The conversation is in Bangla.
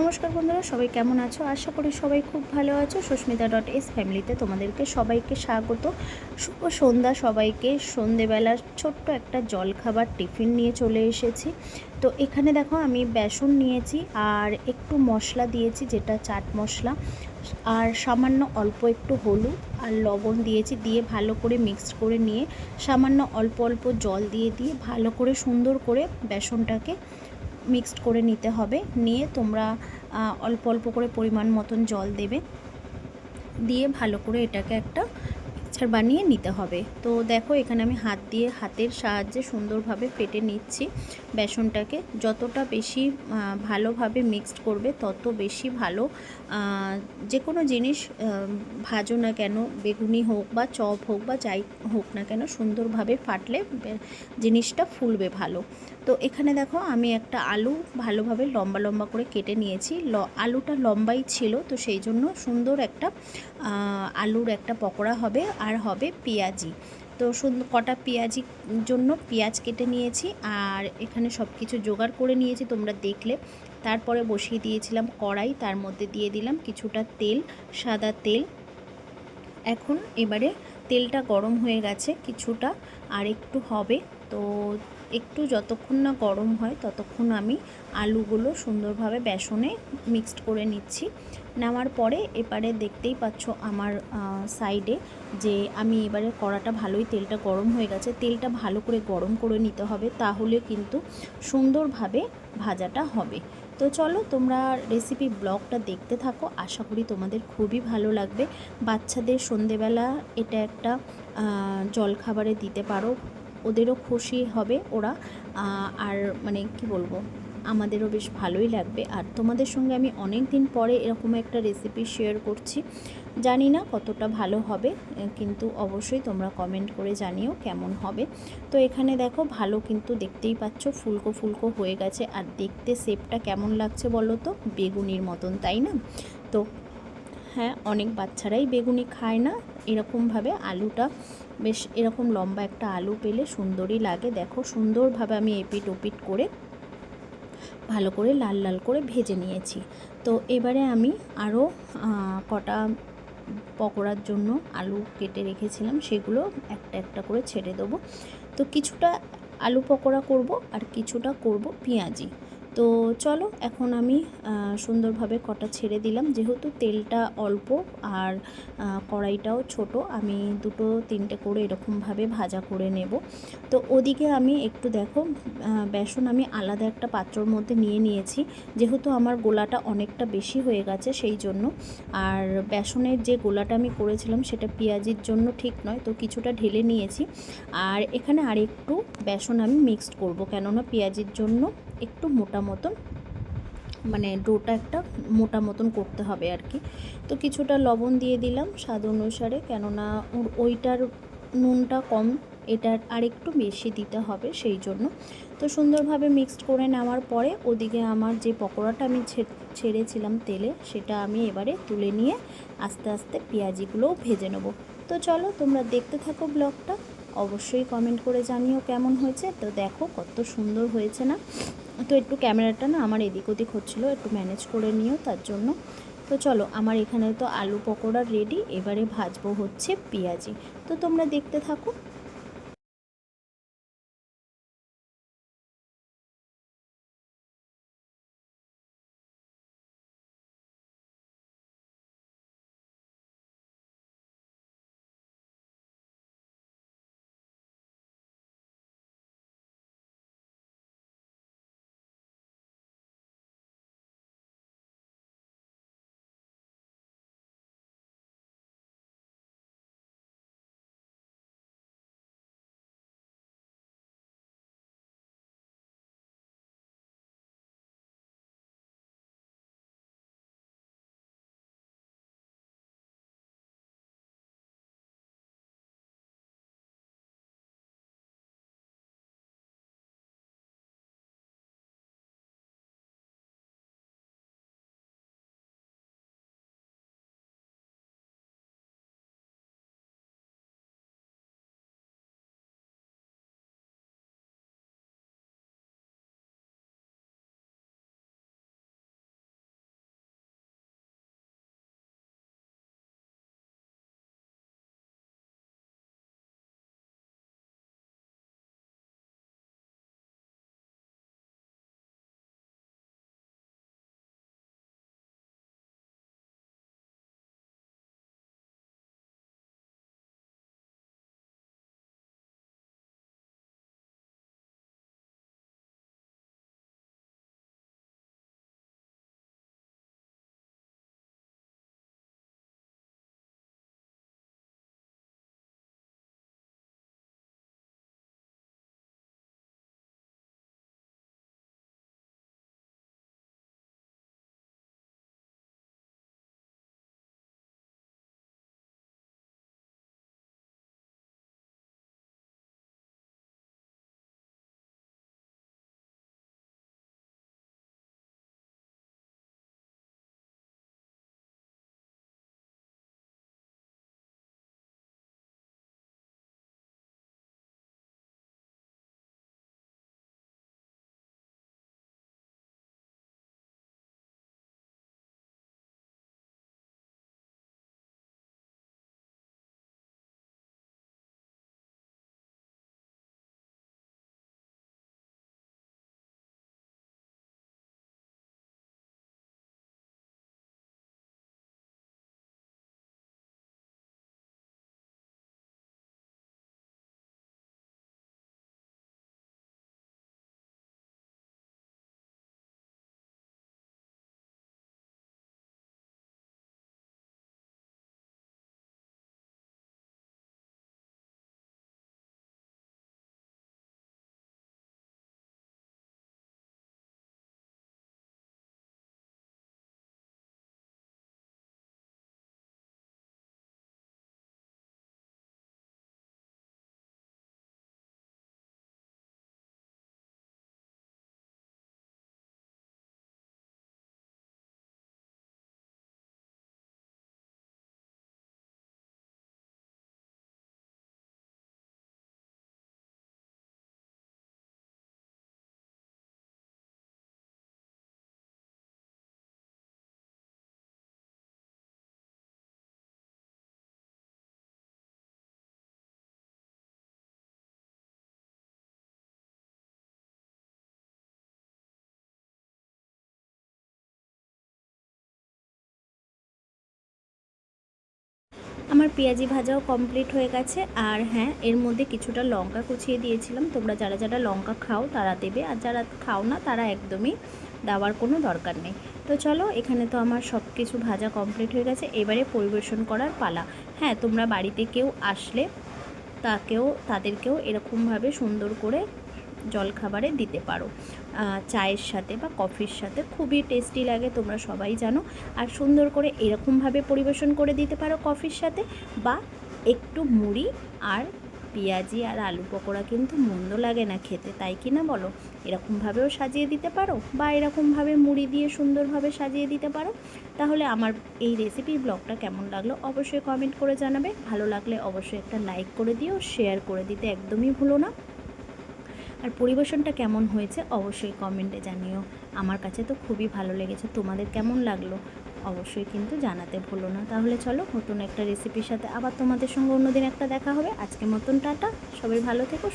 নমস্কার বন্ধুরা, সবাই কেমন আছো? আশা করি সবাই খুব ভালো আছো। সুস্মিতা ডট এস ফ্যামিলিতে তোমাদেরকে সবাইকে স্বাগত। শুভ সন্ধ্যা সবাইকে। সন্ধেবেলার ছোট্ট একটা জলখাবার টিফিন নিয়ে চলে এসেছি। তো এখানে দেখো, আমি বেসন নিয়েছি আর একটু মশলা দিয়েছি, যেটা চাট মশলা। আর সামান্য অল্প একটু হলুদ আর লবণ দিয়েছি দিয়ে ভালো করে মিক্সড করে নিয়ে সামান্য অল্প অল্প জল দিয়ে দিয়ে ভালো করে সুন্দর করে বেসনটাকে মিক্সড করে নিতে হবে। নিয়ে তোমরা অল্প অল্প করে পরিমাণ মতন জল দেবে। দিয়ে ভালো করে এটাকে একটা মিক্সচার বানিয়ে নিতে হবে। তো দেখো এখানে আমি হাত দিয়ে, হাতের সাহায্যে সুন্দরভাবে ফেটে নিচ্ছি বেসনটাকে। যতটা বেশি ভালোভাবে মিক্সড করবে, তত বেশি ভালো যে কোনো জিনিস ভাজো না কেন, বেগুনি হোক বা চপ হোক বা যাই হোক না কেন, সুন্দরভাবে ফাটলে জিনিসটা ফুলবে ভালো। তো এখানে দেখো আমি একটা আলু ভালোভাবে লম্বা লম্বা করে কেটে নিয়েছি। ল, আলুটা লম্বাই ছিল, তো সেই জন্য সুন্দর একটা আলুর একটা পকোড়া হবে আর হবে পেঁয়াজি। তো সুন্দর কটা পেঁয়াজির জন্য পেঁয়াজ কেটে নিয়েছি আর এখানে সব কিছু জোগাড় করে নিয়েছি তোমরা দেখলে। তারপরে বসিয়ে দিয়েছিলাম কড়াই, তার মধ্যে দিয়ে দিলাম কিছুটা তেল, সাদা তেল। এখন এবারে তেলটা গরম হয়ে গেছে কিছুটা, আর একটু হবে। তো একটু যতক্ষণ না গরম হয় ততক্ষণ আমি আলুগুলো সুন্দরভাবে বেসনে মিক্সড করে নিচ্ছি। নেওয়ার পরে এবারে দেখতেই পাচ্ছ আমার সাইডে যে আমি এবারে কড়াটা ভালোই তেলটা গরম হয়ে গেছে। তেলটা ভালো করে গরম করে নিতে হবে, তাহলে কিন্তু সুন্দরভাবে ভাজাটা হবে। তো চলো তোমরা রেসিপি ব্লগটা দেখতে থাকো। আশা করি তোমাদের খুবই ভালো লাগবে। বাচ্চাদের সন্ধেবেলা এটা একটা জলখাবারে দিতে পারো। ওদেরও খুশি হবে ওরা। আর মানে কি বলব? আমাদেরও বেশ ভালোই লাগবে। আর তোমাদের সঙ্গে আমি অনেক দিন পরে এরকম একটা রেসিপি শেয়ার করছি। জানি না কতটা ভালো হবে কিন্তু অবশ্যই তোমরা কমেন্ট করে জানিও কেমন হবে। তো এখানে দেখো, ভালো কিন্তু দেখতেই পাচ্ছ, ফুলকো ফুলকো হয়ে গেছে। আর দেখতে শেপটা কেমন লাগছে বলো তো? বেগুনির মতন, তাই না? তো হ্যাঁ অনেক বাচ্চারাই বেগুনি খায় না। এরকমভাবে আলুটা বেশ, এরকম লম্বা একটা আলু পেলে সুন্দরই লাগে। দেখো, সুন্দরভাবে আমি এপিট ওপিট করে ভালো করে লাল লাল করে ভেজে নিয়েছি। তো এবারে আমি আরও কটা পকোড়ার জন্য আলু কেটে রেখেছিলাম, সেগুলো একটা একটা করে ছেড়ে দেবো। তো কিছুটা আলু পকোড়া করব আর কিছুটা করব পেঁয়াজি। তো চলো, এখন আমি সুন্দরভাবে কটা ছেড়ে দিলাম। যেহেতু তেলটা অল্প আর কড়াইটাও ছোট, আমি দুটো তিনটে করে এরকমভাবে ভাজা করে নেব। তো ওদিকে আমি একটু দেখো বেসন আমি আলাদা একটা পাত্রর মধ্যে নিয়ে নিয়েছি। যেহেতু আমার গোলাটা অনেকটা বেশি হয়ে গেছে সেই জন্য। আর বেসনের যে গোলাটা আমি করেছিলাম সেটা পেঁয়াজির জন্য ঠিক নয়, তো কিছুটা ঢেলে নিয়েছি। আর এখানে আর একটু বেসন আমি মিক্সড করব, কেননা পেঁয়াজির জন্য একটু মোটা মতন মানে ডোটা একটা মোটা মতন করতে হবে আর কি। তো কিছুটা লবণ দিয়ে দিলাম স্বাদ অনুসারে, কেননা ওইটার নুনটা কম, এটার আর একটু বেশি দিতে হবে সেই জন্য। তো সুন্দরভাবে মিক্সড করে নেওয়ার পরে ওদিকে আমার যে পকোড়াটা আমি ছেড়েছিলাম তেলে, সেটা আমি এবারে তুলে নিয়ে আস্তে আস্তে পেঁয়াজিগুলোও ভেজে নেব। তো চলো তোমরা দেখতে থাকো ব্লগটা, অবশ্যই কমেন্ট করে জানিও কেমন হয়েছে। তো দেখো কত সুন্দর হয়েছে না? তো একটু ক্যামেরাটা না আমার এদিক ওদিক হচ্ছিল, একটু ম্যানেজ করে নিও তার জন্য। তো চলো, আমার এখানে তো আলু পকোড়া রেডি এবারে ভাজবো হচ্ছে পেঁয়াজি। তো তোমরা দেখতে থাকো। আমার পেঁয়াজি ভাজাও কমপ্লিট হয়ে গেছে। আর হ্যাঁ এর মধ্যে কিছুটা লঙ্কা কুচিয়ে দিয়েছিলাম। তোমরা যারা যারা লঙ্কা খাও, তারা দেবে। আর যারা খাও না, তারা একদমই দেওয়ার কোনো দরকার নেই। তো চলো, এখানে তো আমার সব কিছু ভাজা কমপ্লিট হয়ে গেছে। এবারে পরিবেশন করার পালা। হ্যাঁ তোমরা বাড়িতে কেউ আসলে তাকেও, তাদেরকেও এরকমভাবে সুন্দর করে জলখাবারে দিতে পারো। চায়ের সাথে বা কফির সাথে খুবই টেস্টি লাগে, তোমরা সবাই জানো। আর সুন্দর করে এরকমভাবে পরিবেশন করে দিতে পারো কফির সাথে। বা একটু মুড়ি আর পেঁয়াজি আর আলু পকোড়া কিন্তু মন্দ লাগে না খেতে, তাই কি না বলো? এরকমভাবেও সাজিয়ে দিতে পারো বা এরকমভাবে মুড়ি দিয়ে সুন্দরভাবে সাজিয়ে দিতে পারো। তাহলে আমার এই রেসিপির ব্লগটা কেমন লাগল অবশ্যই কমেন্ট করে জানাবে। ভালো লাগলে অবশ্যই একটা লাইক করে দিও শেয়ার করে দিতে একদমই ভুলো না। আর পরিবেশনটা কেমন হয়েছে অবশ্যই কমেন্টে জানিও। আমার কাছে তো খুবই ভালো লেগেছে। তোমাদের কেমন লাগল অবশ্যই কিন্তু জানাতে ভুলো না। তাহলে চলো নতুন একটা রেসিপির সাথে আবার তোমাদের সঙ্গে অন্যদিন একটা দেখা হবে। আজকে মতন টাটা। সবাই ভালো থেকো